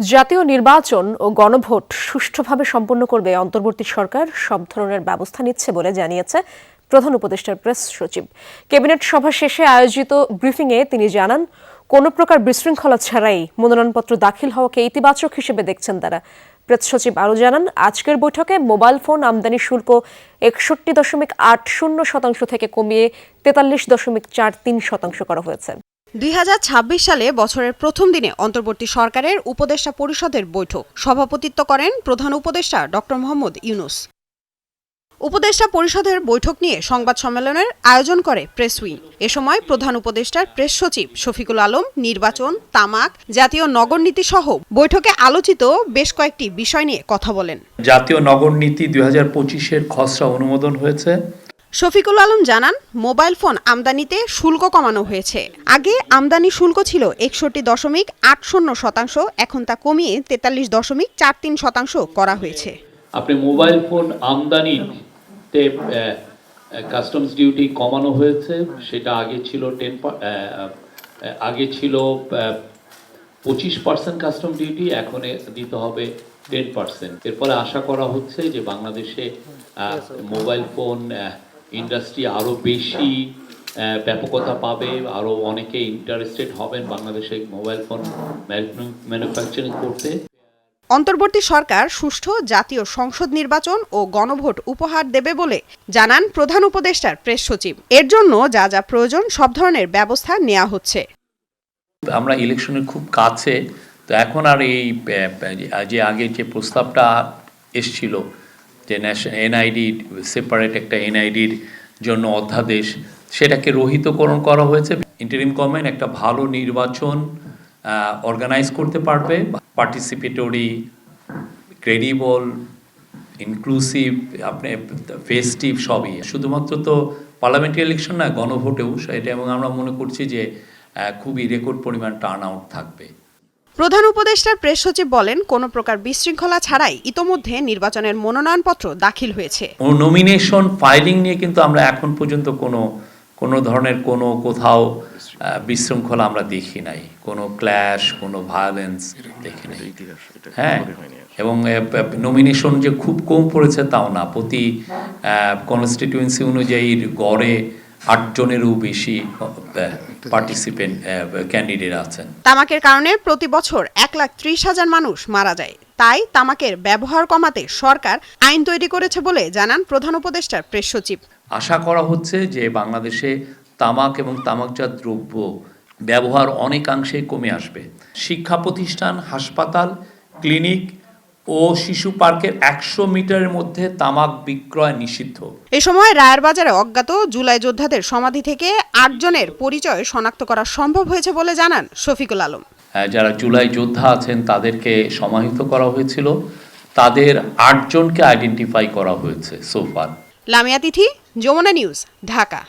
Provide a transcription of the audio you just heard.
জাতীয় নির্বাচন ও গণভোট সুষ্ঠুভাবে সম্পন্ন করবে অন্তর্বর্তী সরকার, সব ধরনের ব্যবস্থা নিচ্ছে বলে জানিয়েছে প্রধান উপদেষ্টার প্রেস সচিব। ক্যাবিনেট সভা শেষে আয়োজিত ব্রিফিংয়ে তিনি জানান, কোনো প্রকার বিশৃঙ্খলা ছাড়াই মনোনয়নপত্র দাখিল হওয়াকে ইতিবাচক হিসেবে দেখছেন তারা। প্রেস সচিব আরও জানান, আজকের বৈঠকে মোবাইল ফোন আমদানি শুল্ক একষট্টি দশমিক আট শূন্য শতাংশ থেকে কমিয়ে তেতাল্লিশ দশমিক চার তিন শতাংশ করা হয়েছে। দুই হাজার ছাব্বিশ সালে বছরের প্রথম দিনে অন্তর্বর্তী সরকারের উপদেষ্টা পরিষদের বৈঠক। সভাপতিত্ব করেন প্রধান উপদেষ্টা ড মোহাম্মদ ইউনুস। উপদেষ্টা পরিষদের বৈঠক নিয়ে সংবাদ সম্মেলনের আয়োজন করে প্রেস উইং। এ সময় প্রধান উপদেষ্টার প্রেস সচিব শফিকুল আলম, নির্বাচন, তামাক জাতীয় নগর নীতি সহ বৈঠকে আলোচিত বেশ কয়েকটি বিষয় নিয়ে কথা বলেন। জাতীয় নগর নীতি দুই হাজার পঁচিশের খসড়া অনুমোদন হয়েছে। শফিকুল আলম জানান, মোবাইল ফোন আমদানিতে শুল্ক কমানো হয়েছে। আগে আমদানি শুল্ক ছিল একষট্টি দশমিক আট শূন্য শতাংশ, এখন তা কমিয়ে তেতাল্লিশ দশমিক চার তিন শতাংশ করা হয়েছে। আপনি মোবাইল ফোন আমদানিতে কাস্টমস ডিউটি কমানো হয়েছে, সেটা আগে ছিল টেন আগে ছিল পঁচিশ পার্সেন্ট কাস্টম ডিউটি এখন দিতে হবে টেন পার্সেন্ট। এরপরে আশা করা হচ্ছে যে বাংলাদেশে মোবাইল ফোন ইন্ডাস্ট্রি আরও বেশি ব্যাপকতা পাবে আরও অনেকে ইন্টারেস্টেড হবেন বাংলাদেশে মোবাইল ফোন ম্যানুফ্যাকচারিং করতে। অন্তর্বর্তী সরকার সুষ্ঠু জাতীয় সংসদ নির্বাচন ও গণভোট উপহার দেবে বলে জানান প্রধান উপদেষ্টার প্রেস সচিব। এর জন্য যা যা প্রয়োজন সব ধরনের ব্যবস্থা নেওয়া হচ্ছে। আমরা ইলেকশনের খুব কাছে তো এখন আর এই যে আগে যে প্রস্তাবটা এসছিল যে এনআইডি সেপারেট একটা এনআইডির জন্য অধ্যাদেশ, সেটাকে রহিতকরণ করা হয়েছে। ইন্টারিম গভর্নমেন্ট একটা ভালো নির্বাচন অর্গানাইজ করতে পারবে। পার্টিসিপেটরি ক্রেডিবল ইনক্লুসিভ আপনি ফেস্টিভ সবই। শুধুমাত্র তো পার্লামেন্টারি ইলেকশন না, গণভোটেও। এটা এবং আমরা মনে করছি যে খুবই রেকর্ড পরিমাণ টার্ন আউট থাকবে। প্রধান উপদেষ্টার প্রেস সচিব বলেন, কোনো প্রকার বিশৃঙ্খলা ছাড়াই ইতোমধ্যে নির্বাচনের মনোনয়নপত্র দাখিল হয়েছে। নমিনেশন ফাইলিং নিয়ে কিন্তু আমরা এখন পর্যন্ত কোনো কোনো ধরনের কোনো কোথাও বিশৃঙ্খলা আমরা দেখি নাই। কোনো ক্ল্যাশ কোনো ভায়োলেন্স দেখি নাই। হ্যাঁ এবং নমিনেশন যে খুব কম পড়েছে তাও না। প্রতি কনস্টিটিউয়েন্সি অনুযায়ী গড়ে আটজনেরও বেশি পার্টিসিপেন্ট ক্যান্ডিডেট আছেন। তামাকের কারণে প্রতি বছর এক লাখ ত্রিশ হাজার মানুষ মারা যায়। তাই তামাকের ব্যবহার কমাতে সরকার আইন তৈরি করেছে বলে জানান প্রধান উপদেষ্টার প্রেস সচিব। আশা করা হচ্ছে যে বাংলাদেশে তামাক এবং তামাকজাত দ্রব্য ব্যবহার অনেকাংশে কমে আসবে। শিক্ষা প্রতিষ্ঠান হাসপাতাল ক্লিনিক ও শিশু পার্কের একশো মিটারের মধ্যে তামাক বিক্রয় নিষিদ্ধ। এ সময় রায়ের বাজারে অজ্ঞাত জুলাই যোদ্ধাদের সমাধি থেকে আটজনের পরিচয় শনাক্ত করা সম্ভব হয়েছে বলে জানান শফিকুল আলম। আহ, যারা জুলাই যোদ্ধা আছেন তাদেরকে সমাহিত করা হয়েছিল। তাদের আটজনকে আইডেন্টিফাই করা হয়েছে সোফার লামিয়া তিথি যমুনা নিউজ ঢাকা।